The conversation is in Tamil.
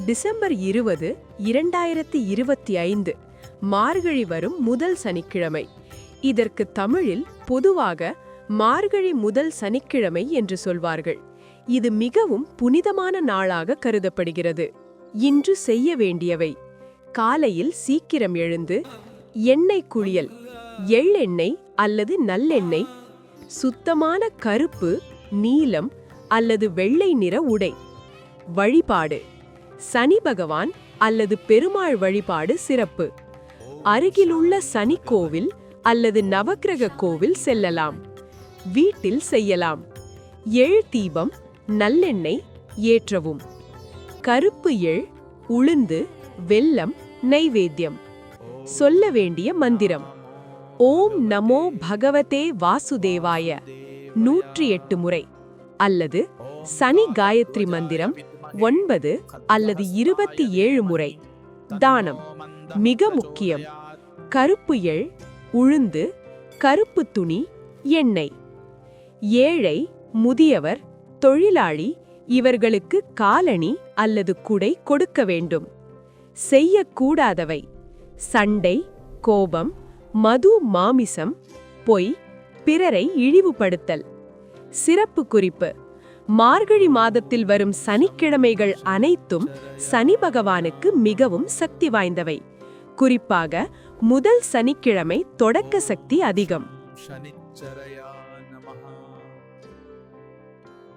டிசம்பர் இருபது இரண்டாயிரத்தி இருபத்தி ஐந்து மார்கழி வரும் முதல் சனிக்கிழமை. இதற்கு தமிழில் பொதுவாக மார்கழி முதல் சனிக்கிழமை என்று சொல்வார்கள். இது மிகவும் புனிதமான நாளாக கருதப்படுகிறது. இன்று செய்ய வேண்டியவை. காலையில் சீக்கிரம் எழுந்து எண்ணெய் குளியல் எள்ளெண்ணெய் அல்லது நல்லெண்ணெய் சுத்தமான கருப்பு நீலம் அல்லது வெள்ளை நிற உடை வழிபாடு. சனி பகவான் அல்லது பெருமாள் வழிபாடு சிறப்பு. அருகிலுள்ள சனி கோவில் அல்லது நவக்கிரக கோவில் செல்லலாம். வீட்டில் செய்யலாம். எழு தீபம் நல்லெண்ணெய் ஏற்றவும். கருப்பு எள் உளுந்து வெல்லம் நைவேத்தியம். சொல்ல வேண்டிய மந்திரம். ஓம் நமோ பகவதே வாசுதேவாய. நூற்றி எட்டு முறை. அல்லது சனி காயத்ரி மந்திரம் ஒன்பது அல்லது இருபத்தி ஏழு முறை. தானம் மிக முக்கியம். கருப்பு எள் உளுந்து கருப்பு துணி எண்ணெய். ஏழை முதியவர் தொழிலாளி இவர்களுக்கு காலணி அல்லது குடை கொடுக்க வேண்டும். செய்யக்கூடாதவை. சண்டை கோபம் மது மாமிசம் பொய் பிறரை இழிவுபடுத்தல். சிறப்பு குறிப்பு. மார்கழி மாதத்தில் வரும் சனிக்கிழமைகள் அனைத்தும் சனி பகவானுக்கு மிகவும் சக்தி வாய்ந்தவை. குறிப்பாக முதல் சனிக்கிழமை தொடக்க சக்தி அதிகம்.